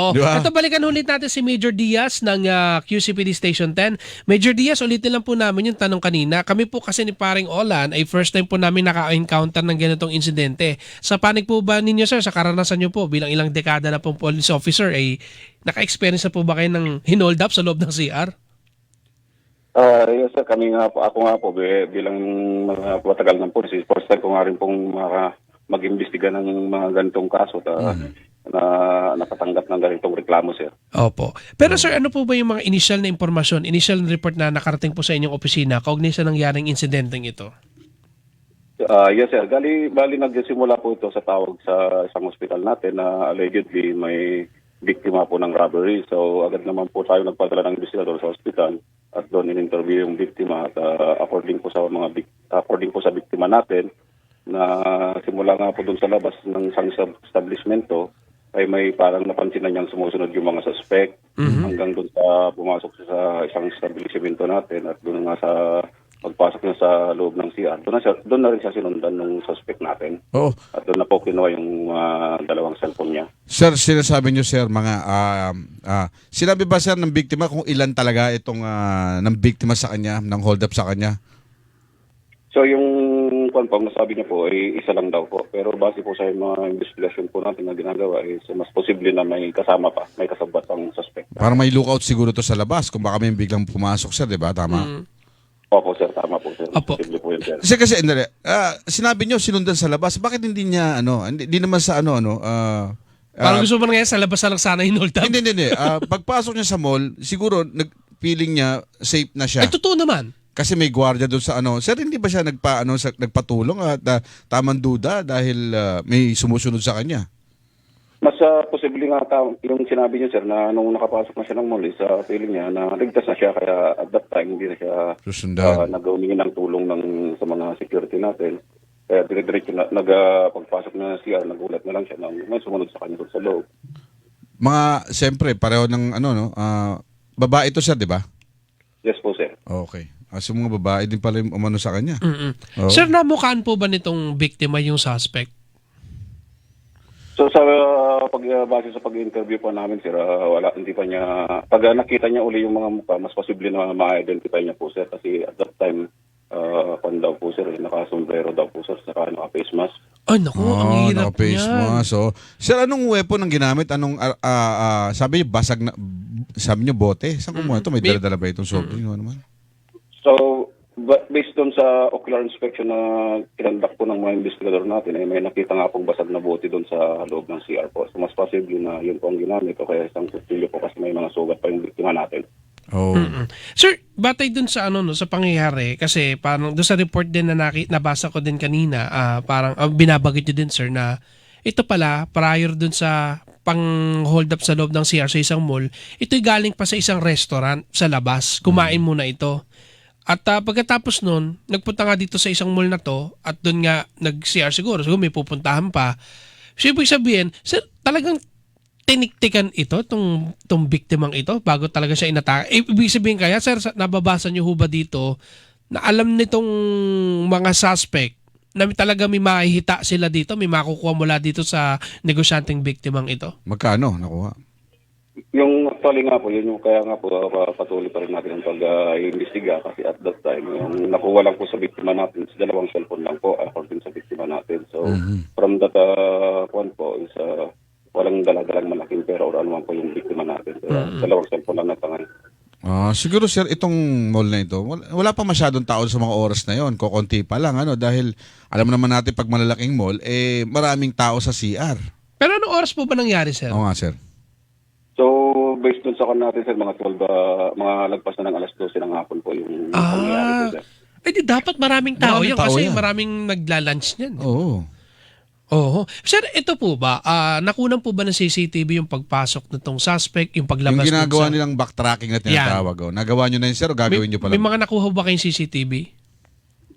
Oh? Ito balikan ulit natin si Major Diaz ng ah, QCPD Station 10. Major Diaz, ulitin lang po namin yung tanong kanina. Kami po kasi ni paring Olan ay first time po namin naka-encounter ng ganitong insidente. Sa panig po ba ninyo sir, sa karanasan nyo po bilang ilang dekada na pong police officer ay naka-experience na po ba kayo ng hinold up sa loob ng CR? Ah, yes sir, kami nga po, ako nga po bi- bilang mga matagal ng police, first time ko nga rin pong maka, mag-imbestiga ng mga ganitong kaso ta, na nakatanggap ng ganitong reklamo sir. Opo. Pero sir, ano po ba yung mga initial na impormasyon, initial na report na nakarating po sa inyong opisina kaugnay sa nangyaring insidenteng ito? Ah, yes sir, gali bali nagsimula po ito sa tawag sa isang ospital natin na allegedly may biktima po ng robbery. So agad naman po tayo nagpadala ng investigador sa ospital at doon in-interview yung biktima at ah, according po sa mga according po sa biktima natin na simula nga po doon sa labas ng isang establishmento ay may parang napansin na niyang sumusunod yung mga suspect hanggang doon sa pumasok siya sa isang establishmento natin at doon nga sa pagpasok niya sa loob ng CR. Doon na, siya, doon na rin siya sinundan ng suspect natin. Oo. At doon na po kinuha yung ah, dalawang cellphone niya. Sir, sinasabi niyo sir mga ah, ah, sinabi ba sir ng biktima kung ilan talaga itong ah, ng biktima sa kanya, ng hold up sa kanya? So yung kwan po, nasabi niya po ay isa lang daw po. Pero base po sa mga investigasyon po natin na ginagawa is mas posible na may kasama pa, may kasabat ang suspect. Para may lookout siguro to sa labas kung baka may biglang pumasok sir, 'di ba? Tama. Opo sir, tama po sir. Opo. Posible po yun sir. Kasi kasi hindi, ah, sinabi niyo sinundan sa labas. Bakit hindi niya ano, hindi, hindi naman sa ano ano ah, Parang ah, gusto mo na ngayon sa labas na lang sana hinold up? hindi hindi hindi. Ah, pagpasok niya sa mall, siguro nag feeling niya safe na siya. Ay, totoo naman. Kasi may gwardiya doon sa ano. Sir, hindi ba siya nagpa ano sa, nagpatulong at ah, tamang duda dahil ah, may sumusunod sa kanya? Mas ah, posible nga ta, yung sinabi niya sir na nung nakapasok na siya ng mall, sa feeling niya na ligtas na siya kaya at that time hindi na siya uh, Susundan. nag-umingi ng tulong ng sa mga security natin. Kaya dire-diretso na nag ah, pagpasok na CR, nagulat na lang siya nang may sumunod sa kanya sa loob. Mga siyempre pareho ng ano no, ah, babae to sir, 'di ba? Yes po sir. Okay. As yung mga babae din pala yung umano sa kanya. Mm-mm. Oo. Sir, namukhaan po ba nitong biktima yung suspect? So sa uh, pag uh, base sa pag-interview po namin sir, uh, wala hindi pa niya pag uh, nakita niya uli yung mga mukha, mas posible na ma-identify niya po sir kasi at that time uh, pan daw po sir, eh, naka-sombrero daw po sir, saka naka-face mask. Ay, naku, ang Oh, hirap naka-face niyan. mask. So, sir, anong weapon ang ginamit? Anong, ah, ah, ah, sabi niyo, basag na, sabi niyo, bote? Saan kumuha ito? May May- dala-dala ba itong sobrang? Ano naman? So ba- based on sa ocular inspection na kinandak po ng mga investigador natin, ay may nakita nga pong basag na bote doon sa loob ng CR po. So mas possible na yun po ang ginamit o kaya isang kutsilyo po kasi may mga sugat pa yung biktima natin. Oh. Mm. Sir, batay dun sa ano no sa pangyayari kasi parang doon sa report din na naki, nabasa ko din kanina, ah, parang uh, binabagit niyo din sir na ito pala prior dun sa pang hold up sa loob ng CR sa isang mall, ito'y galing pa sa isang restaurant sa labas. Kumain muna ito. At ah, pagkatapos nun, nagpunta nga dito sa isang mall na to at doon nga nag-CR siguro. Siguro may pupuntahan pa. So, ibig sabihin, sir, talagang tiniktikan ito, tong, tong biktimang ito, bago talaga siya inatake. Eh, ibig sabihin kaya, sir, sa- nababasa niyo ho ba dito na alam nitong mga suspect na talaga may makihita sila dito, may makukuha mula dito sa negosyanteng biktimang ito? Magkano nakuha? Yung actually nga po, yun yung kaya nga po uh, patuloy pa rin natin ang pag-imbestiga kasi at that time, yung nakuha lang po sa biktima natin, is dalawang cellphone lang po according sa biktima natin. So from that uh, one po is uh, walang daladalang malaking pera or anuman po yung biktima natin. So, Dalawang cellphone lang natangan. Ah, siguro sir, itong mall na ito, wala, wala pa masyadong tao sa mga oras na yon, kokonti pa lang ano dahil alam naman natin pag malalaking mall eh maraming tao sa CR. Pero anong oras po ba nangyari, sir? Oo nga sir. So, based dun sa kan natin, sir, mga 12, uh, mga lagpas na ng alas 12 ng hapon po yung Ah. pangyayari po, sir. Eh di dapat maraming tao Maraming yan tao kasi yan. maraming nagla-lunch niyan. Oo. Oo. Sir, ito po ba, ah, nakunan po ba ng CCTV yung pagpasok nitong suspect, yung Yung paglabas dun ginagawa sa... nilang backtracking na tinatawag. Oh. Nagawa nyo na yun sir o gagawin may, nyo pa may lang? mga nakuha ba kayong CCTV?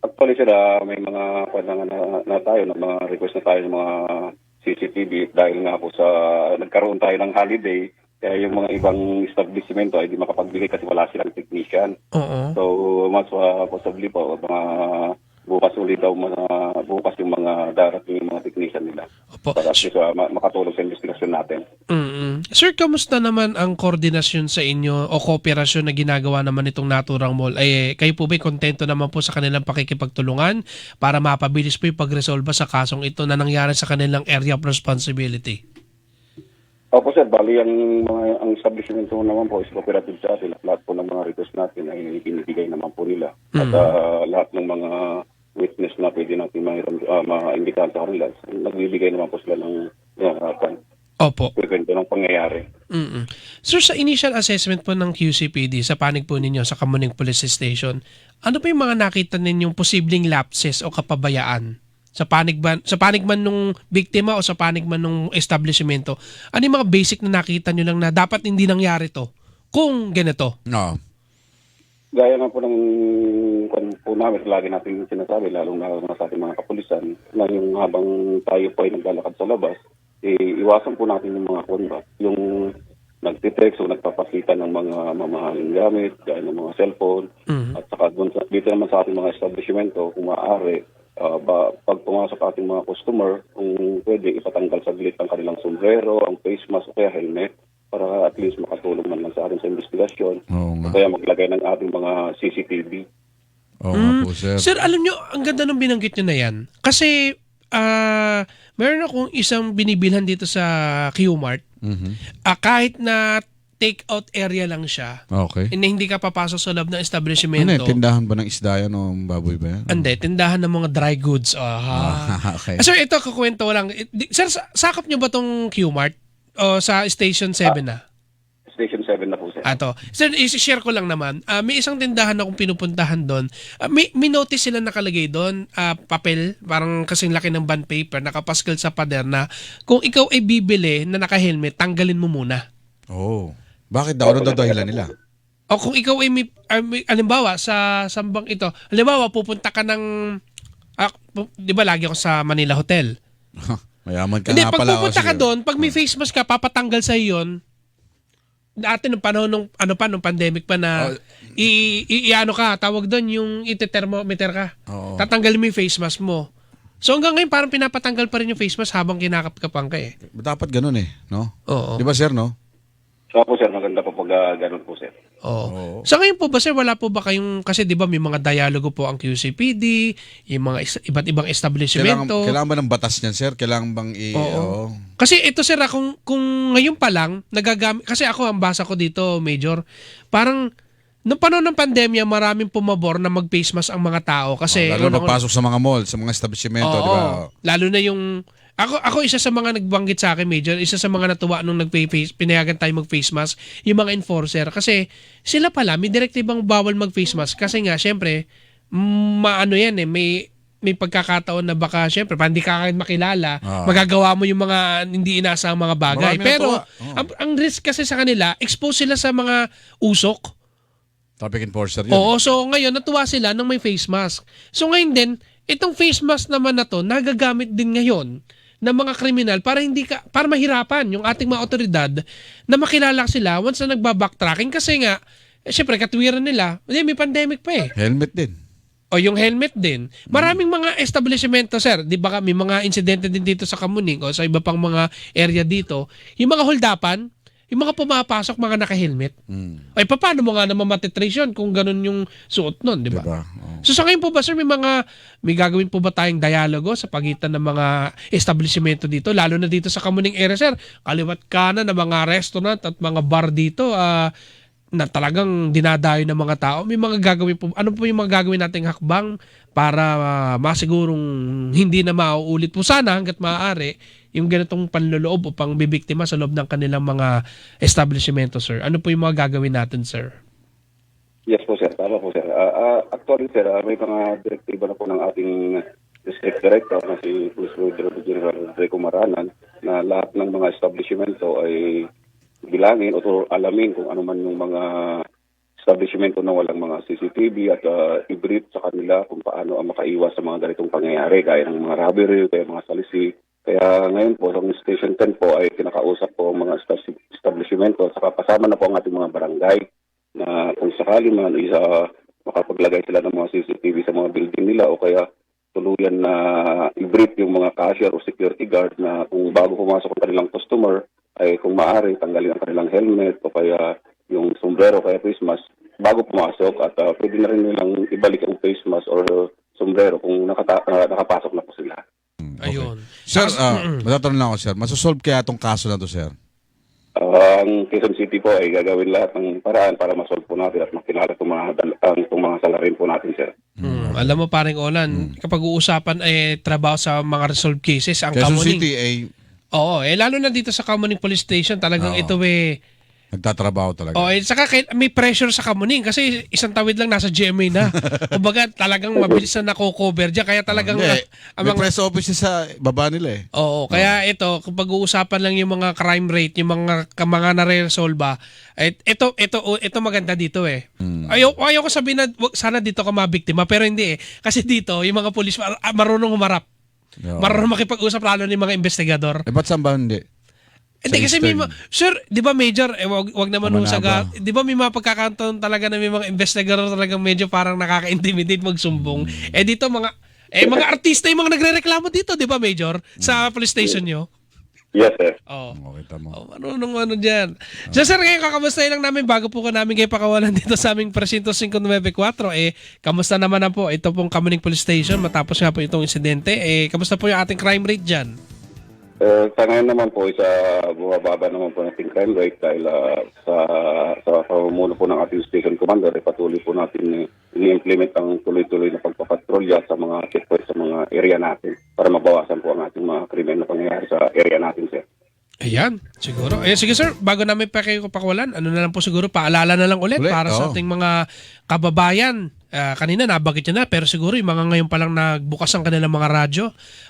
Actually, sir, ah, may mga kwan na, na, na tayo, na mga request na tayo ng mga CCTV dahil nga po sa nagkaroon tayo ng holiday, kaya yung mga ibang establishmento ay di makapagbigay kasi wala silang technician. Oo. So, mas uh, possibly po, mga bukas ulit daw mga, bukas yung mga darating yung mga technician nila. Opo. Para at least, ah, ma- makatulong sa investigasyon natin. mm Sir, kamusta naman ang koordinasyon sa inyo o kooperasyon na ginagawa naman itong Naturang Mall? Ay, kayo po ba kontento naman po sa kanilang pakikipagtulungan para mapabilis po yung pagresolba sa kasong ito na nangyari sa kanilang area of responsibility? Opo sir, bali ang mga ang establishment po naman po is cooperative sa atin. Lahat po ng mga request natin ay binibigay naman po nila. At ah, lahat ng mga witness na pwede natin mahiram, uh, maimbitahan sa kanila, nagbibigay naman po sila ng uh, Opo. kwento ng pangyayari. mm Sir, sa initial assessment po ng QCPD sa panig po ninyo sa Kamuning Police Station, ano pa yung mga nakita ninyong posibleng lapses o kapabayaan? Sa panig, ba, sa panig man nung biktima o sa panig man nung establishmento, ano yung mga basic na nakita nyo lang na dapat hindi nangyari to kung ganito? No. Gaya nga po ng kwan po namin, lagi natin sinasabi, lalong na sa ating mga kapulisan, na yung habang tayo po ay naglalakad sa labas, eh, iwasan po natin yung mga ba, yung nagtitext o nagpapakita ng mga mamahaling gamit, gaya ng mga cellphone, Mhm. at saka dun sa, dito naman sa ating mga establishmento, kung maaari, ah, ba, pag pumasok ating mga customer, kung pwede, ipatanggal saglit ang kanilang sombrero, ang face mask o kaya helmet, para at least makatulong man lang sa atin sa investigasyon. Oo nga. Kaya maglagay ng ating mga CCTV. Oo nga po, sir. Sir, alam nyo, ang ganda ng binanggit nyo na yan. Kasi, ah, meron akong isang binibilhan dito sa Qmart. Mhm. Ah, kahit na take-out area lang siya, Okay. na hindi ka papasok sa loob ng Ano establishmento. eh, tindahan ba ng isda yan o baboy ba yan? Hindi, tindahan ng mga dry goods. Aha. Ah, okay. Ah, Sir, ito kakwento ko lang. Eh, Sir, sa- sakop nyo ba tong Qmart? O sa Station 7 na? Station 7 na po sir. Ato. Sir, isi-share ko lang naman. Ah, may isang tindahan akong pinupuntahan doon. Ah, may, may notice sila nakalagay doon, ah, papel, parang kasing laki ng bond paper, nakapaskal sa pader na kung ikaw ay bibili na naka-helmet, tanggalin mo muna. Oh. Bakit daw? Ano daw dahilan nila? O kung ikaw ay may, ah, may alimbawa sa sambang ito, alimbawa pupunta ka ng ah, pu- 'di ba lagi ako sa Manila Hotel. Mayaman ka Hindi, nga pag pala. pupunta oh, ka sige. doon, pag may face mask ka, papatanggal sa yon. Dati nung panahon nung ano pa nung pandemic pa na Oh. i, i, i- ano ka, tawag doon yung ite-thermometer ka. Oo. Tatanggalin mo yung face mask mo. So hanggang ngayon parang pinapatanggal pa rin yung face mask habang kinakapkapang ka eh. Dapat ganun eh, no? Oo. Di ba, sir, no? So po sir, maganda po pag ah, ganun po sir. Oo. Oo. Sa ngayon po ba sir, wala po ba kayong, kasi di ba may mga dialogo po ang QCPD, yung mga is- iba't ibang Kailangan, establishmento. kailangan ba ng batas niyan, sir? Kailangan bang i... Oo. Oo. Kasi ito sir, ah, kung, kung ngayon pa lang, nagagamit, kasi ako ang basa ko dito, Major, parang, noong panahon ng pandemya, maraming pumabor na mag-face mask ang mga tao. Kasi, Oh, Lalo na unang- pagpasok sa mga mall, sa mga establishmento, Oo, di ba? Lalo na yung ako ako isa sa mga nagbanggit sa akin major, isa sa mga natuwa nung nagpe-face pinayagan tayo mag-face mask, yung mga enforcer kasi sila pala may direktibang bawal mag-face mask kasi nga syempre maano yan eh may may pagkakataon na baka syempre pa hindi ka kahit makilala, Ah. magagawa mo yung mga hindi inaasahang mga bagay. Marami Pero. Oo. ang, ang risk kasi sa kanila, expose sila sa mga usok. Traffic enforcer yun. Oo, so ngayon natuwa sila nung may face mask. So ngayon din, itong face mask naman na to nagagamit din ngayon ng mga kriminal para hindi ka para mahirapan yung ating mga otoridad na makilala sila once na nagba-backtracking kasi nga eh, syempre katwiran nila, hindi may pandemic pa eh. Helmet din. O yung helmet din. Maraming mga establishmento, sir. Di ba may mga insidente din dito sa Kamuning o sa iba pang mga area dito. Yung mga holdapan, yung mga pumapasok, mga naka-helmet. Mm. Ay, paano mo nga naman matitrace yun kung ganun yung suot nun, di ba? ba? Oo. So sa ngayon po ba, sir, may mga, may gagawin po ba tayong dialogo sa pagitan ng mga establishmento dito, lalo na dito sa Kamuning area, sir? Kaliwat kanan ng mga restaurant at mga bar dito, ah, na talagang dinadayo ng mga tao. May mga gagawin po, ano po yung mga gagawin nating hakbang para ah, masigurong hindi na mauulit po sana hanggat maaari yung ganitong panloloob o pang bibiktima sa loob ng kanilang mga establishmento, sir. Ano po yung mga gagawin natin, sir? Yes po sir, tama po sir. Ah, ah, actually sir, ah, may mga direktiba na po ng ating district director na si Police Major General Enrico Maranan na lahat ng mga establishmento ay bilangin o alamin kung ano man yung mga establishmento na walang mga CCTV at uh, i-brief sa kanila kung paano ang makaiwas sa mga ganitong pangyayari gaya ng mga robbery, kaya mga salisi. Kaya ngayon po, sa Station 10 po ay kinakausap po ang mga esta- establishmento at kasama na po ang ating mga barangay na kung sakali man isa makapaglagay sila ng mga CCTV sa mga building nila o kaya tuluyan na i-brief yung mga cashier o security guard na kung bago pumasok ang kanilang customer ay kung maaari tanggalin ang kanilang helmet o kaya yung sombrero kaya face mask bago pumasok at ah, pwede na rin nilang ibalik ang face mask or sombrero kung nakata- ah, nakapasok na po sila. Ayun. Sir, Saka- ah, Mm-mm. matatanong lang ako, sir. Masosolve kaya itong kaso na to, sir? Ah, ang Quezon City po ay gagawin lahat ng paraan para masolve po natin at makilala itong mga, ang, itong mga salarin po natin, sir. Mm, alam mo paring Olan, kapag uusapan ay trabaho sa mga resolved cases, ang Quezon kamuning. City ay Oo, eh lalo na dito sa Kamuning Police Station, talagang Oo. ito eh nagtatrabaho talaga. Oh, eh, saka may pressure sa Kamuning kasi isang tawid lang nasa GMA na. Kumbaga talagang mabilis na nako-cover diyan kaya talagang Hindi, ah, ang may mga- press office sa baba nila eh. Oo, kaya ito kapag uusapan lang yung mga crime rate, yung mga ka- mga nare-resolve eh, ito ito oh, ito maganda dito eh. Ayaw ayaw ko sabihin na wag- sana dito ka mabiktima pero hindi eh. Kasi dito yung mga pulis mar- ah, marunong humarap. Oo. Marunong makipag-usap lalo ni mga investigador. Eh, ba't saan ba hindi? Hindi kasi may Eastern. ma- sir, 'di ba Major, eh, wag, wag naman ho sa Kamanaba. ga- 'di ba may mga pagkakataon talaga na may mga investigador talagang medyo parang nakaka-intimidate magsumbong. Hmm. Eh dito mga eh mga artista yung mga nagrereklamo dito, 'di ba Major? Sa police station nyo. Yes, sir. Oh. Okay, tama. Oh, marunong ano dyan. So sir, ngayon kakamustahin lang namin bago po ka namin kayo pakawalan dito sa aming presinto 594. Eh, kamusta naman na po ito pong Kamuning Police Station matapos nga po itong insidente. Eh, kamusta po yung ating crime rate dyan? Eh, sa ngayon naman po, isa bumababa naman po natin crime rate dahil ah, sa sa pamumuno po ng ating station commander, eh, patuloy po natin eh, ini-implement ang tuloy-tuloy na pagpapatrolya sa mga checkpoint sa mga area natin para mabawasan po ang ating mga krimen na pangyayari sa area natin, sir. Ayan, siguro. Eh, sige sir, bago namin pa kayo pakawalan, ano na lang po siguro, paalala na lang ulit, Ulit, para sa oo. ating mga kababayan. Ah, kanina nabagit nyo na, pero siguro yung mga ngayon pa lang nagbukas ang kanilang mga radyo.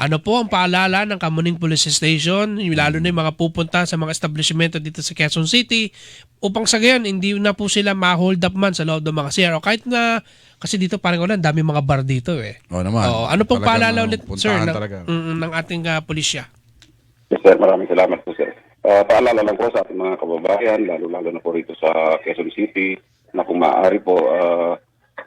Ano po ang paalala ng Kamuning Police Station, yung lalo na yung mga pupunta sa mga establishmento dito sa Quezon City, upang sa gayon, hindi na po sila ma-hold up man sa loob ng mga CR. O kahit na, kasi dito parang wala, dami mga bar dito eh. Oo naman. Oo, ano pong paalala ano, ulit, sir, ng, mm, ng ating ah, pulisya? Yes, sir. Maraming salamat po, sir. Ah, paalala lang po sa ating mga kababayan, lalo-lalo na po rito sa Quezon City, na kung maaari po, ah,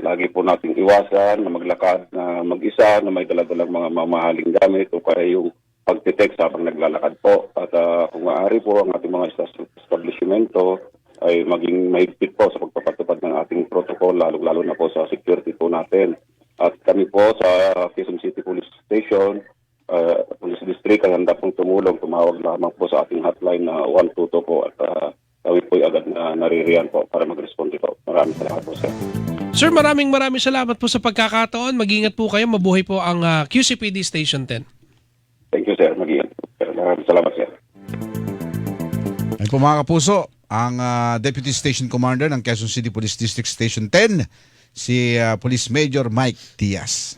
lagi po nating iwasan na maglakad na mag-isa, na may daladalang mga mamahaling gamit o kaya yung pagtitext habang naglalakad po. At ah, kung maaari po, ang ating mga establishmento ay maging mahigpit po sa pagpapatupad ng ating protocol, lalo-lalo na po sa security po natin. At kami po sa Quezon City Police Station, uh, Police District ay handa pong tumulong. Tumawag lamang po sa ating hotline na 122 po at uh, kami po agad na naririyan po para mag-respond po. Maraming salamat po, sir. Sir, maraming maraming salamat po sa pagkakataon. Mag-ingat po kayo. Mabuhay po ang ah, QCPD Station 10. Thank you, sir. Mag-iingat po. Sir, Maraming salamat, sir. Ayun po mga kapuso, ang ah, Deputy Station Commander ng Quezon City Police District Station 10, si ah, Police Major Mike Diaz.